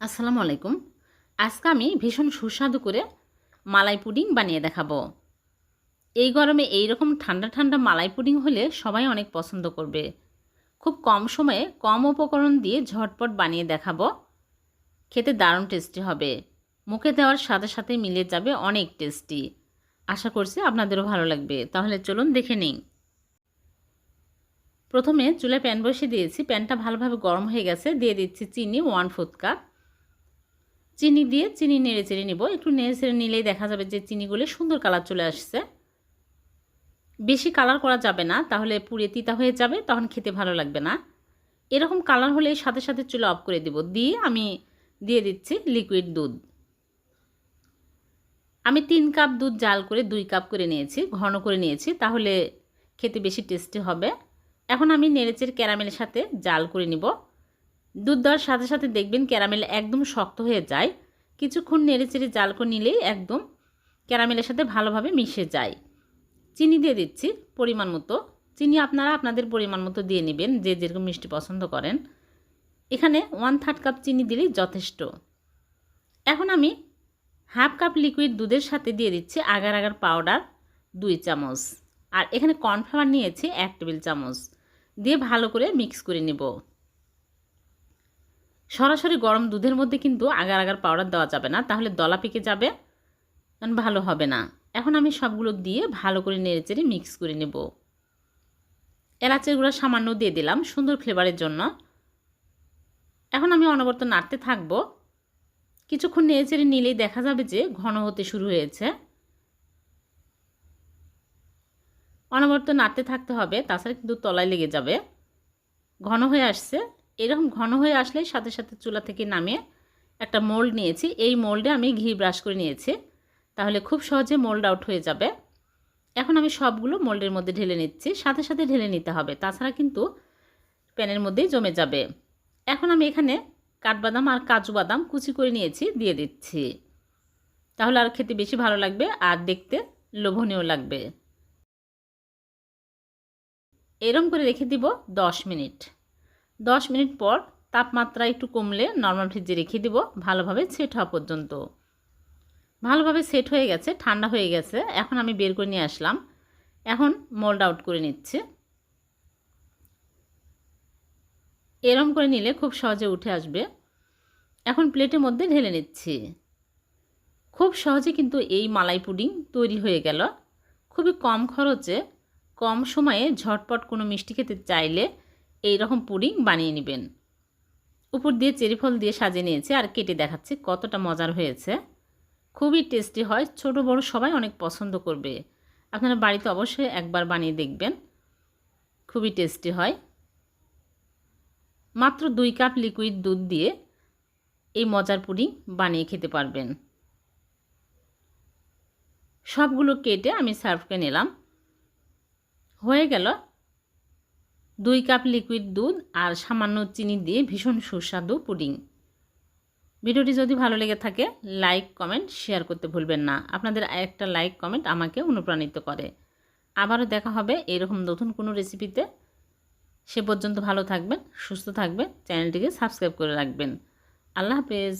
আসসালামু আলাইকুম। আজকে আমি ভীষণ সুস্বাদু করে মালাই পুডিং বানিয়ে দেখাবো। এই গরমে এই রকম ঠান্ডা ঠান্ডা মালাই পুডিং হলে সবাই অনেক পছন্দ করবে। খুব কম সময়ে কম উপকরণ দিয়ে ঝটপট বানিয়ে দেখাবো। খেতে দারুণ টেস্টি হবে। মুখে দেওয়ার সাথে সাথে মিলে যাবে অনেক টেস্টি। আশা করছি আপনাদেরও ভালো লাগবে। তাহলে চলুন দেখে নিন প্রথমে চুলায় প্যান বসিয়ে দিয়েছি। প্যানটা ভালোভাবে গরম হয়ে গেছে। দিয়ে দিচ্ছি চিনি, ওয়ান ফোর্থ কাপ। চিনি দিয়ে চিনি নেড়ে চেড়ে নিব। একটু নেড়ে চেড়ে নিলেই দেখা যাবে যে চিনিগুলো সুন্দর কালার চলে আসছে। বেশি কালার করা যাবে না, তাহলে পুড়ে তিতা হয়ে যাবে, তখন খেতে ভালো লাগবে না। এরকম কালার হলে সাথে সাথে চুলা অফ করে দিব। দিয়ে আমি দিয়ে দিচ্ছি লিকুইড দুধ। আমি তিন কাপ দুধ জাল করে, দুই কাপ করে নিয়েছি, ঘন করে নিয়েছি, তাহলে খেতে বেশি টেস্টি হবে। এখন আমি নেড়েচের ক্যারামেলের সাথে জাল করে নিব। দুধ দেওয়ার সাথে সাথে দেখবেন ক্যারামেল একদম শক্ত হয়ে যায়। কিছুক্ষণ নেড়েচেড়ে জাল করে নিলেই একদম ক্যারামেলের সাথে ভালোভাবে মিশে যায়। চিনি দিয়ে দিচ্ছি পরিমাণ মতো। চিনি আপনারা আপনাদের পরিমাণ মতো দিয়ে নেবেন, যে যেরকম মিষ্টি পছন্দ করেন। এখানে ওয়ান থার্ড কাপ চিনি দিলেই যথেষ্ট। এখন আমি হাফ কাপ লিকুইড দুধের সাথে দিয়ে দিচ্ছি আগার আগার পাউডার দুই চামচ। আর এখানে কর্নফ্লাওয়ার নিয়েছি এক টেবিল চামচ। দিয়ে ভালো করে মিক্স করে নেব। সরাসরি গরম দুধের মধ্যে কিন্তু আগার আগার পাউডার দেওয়া যাবে না, তাহলে দলা পেকে যাবে। ভালো হবে না। এখন আমি সবগুলো দিয়ে ভালো করে নেড়ে চেড়ে মিক্স করে নেব। এলাচের গুঁড়া সামান্য দিয়ে দিলাম, সুন্দর ফ্লেভারের জন্য। এখন আমি অনবরত নাড়তে থাকব। কিছুক্ষণ নেড়ে চেড়ে নিলেই দেখা যাবে যে ঘন হতে শুরু হয়েছে। অনবরত নাড়তে থাকতে হবে, তাছাড়া কিন্তু তলায় লেগে যাবে। ঘন হয়ে আসছে। এরকম ঘন হয়ে আসলে সাথে সাথে চুলা থেকে নামিয়ে একটা মোল্ড নিয়েছি। এই মোল্ডে আমি ঘি ব্রাশ করে নিয়েছি। তাহলে খুব সহজে মোল্ড আউট হয়ে যাবে। এখন আমি সবগুলো মোল্ডের মধ্যে ঢেলে নিচ্ছি। সাথে সাথে ঢেলে নিতে হবে। তাছাড়া কিন্তু প্যানের মধ্যেই জমে যাবে। এখন আমি এখানে কাঠবাদাম আর কাজু বাদাম কুচি করে নিয়েছি, দিয়ে দিচ্ছি। তাহলে আর খেতে বেশি ভালো লাগবে আর দেখতে লোভনীয় লাগবে। এরম করে রেখে দিব দশ মিনিট। দশ মিনিট পর তাপমাত্রা একটু কমলে নর্মাল ফ্রিজে রেখে দিব, ভালোভাবে সেট হওয়া পর্যন্ত। ভালোভাবে সেট হয়ে গেছে, ঠান্ডা হয়ে গেছে, এখন আমি বের করে নিয়ে আসলাম। এখন মোল্ড আউট করে নিচ্ছে। এরম করে নিলে খুব সহজে উঠে আসবে। এখন প্লেটের মধ্যে ঢেলে নিচ্ছি। খুব সহজে কিন্তু এই মালাই পুডিং তৈরি হয়ে গেল। খুবই কম খরচে, কম সময়ে ঝটপট কোনো মিষ্টি খেতে চাইলে এই রকম পুডিং বানিয়ে নেবেন। উপর দিয়ে চেরি ফল দিয়ে সাজিয়ে নিয়েছি আর কেটে দেখাচ্ছি কতটা মজার হয়েছে। খুবই টেস্টি হয়, ছোট বড় সবাই অনেক পছন্দ করবে। আপনারা বাড়িতে অবশ্যই একবার বানিয়ে দেখবেন। খুবই টেস্টি হয়। মাত্র দুই কাপ লিকুইড দুধ দিয়ে এই মজার পুডিং বানিয়ে খেতে পারবেন। সবগুলো কেটে আমি সার্ভ করে নিলাম। হয়ে গেল দুই কাপ লিকুইড দুধ আর সামান্য চিনি দিয়ে ভীষণ সুস্বাদু পুডিং। ভিডিওটি যদি ভালো লেগে থাকে লাইক কমেন্ট শেয়ার করতে ভুলবেন না। আপনাদের একটা লাইক কমেন্ট আমাকে অনুপ্রাণিত করে। আবারও দেখা হবে এরকম নতুন কোনো রেসিপিতে সে পর্যন্ত ভালো থাকবেন, সুস্থ থাকবেন, চ্যানেলটিকে সাবস্ক্রাইব করে রাখবেন। আল্লাহ হাফেজ।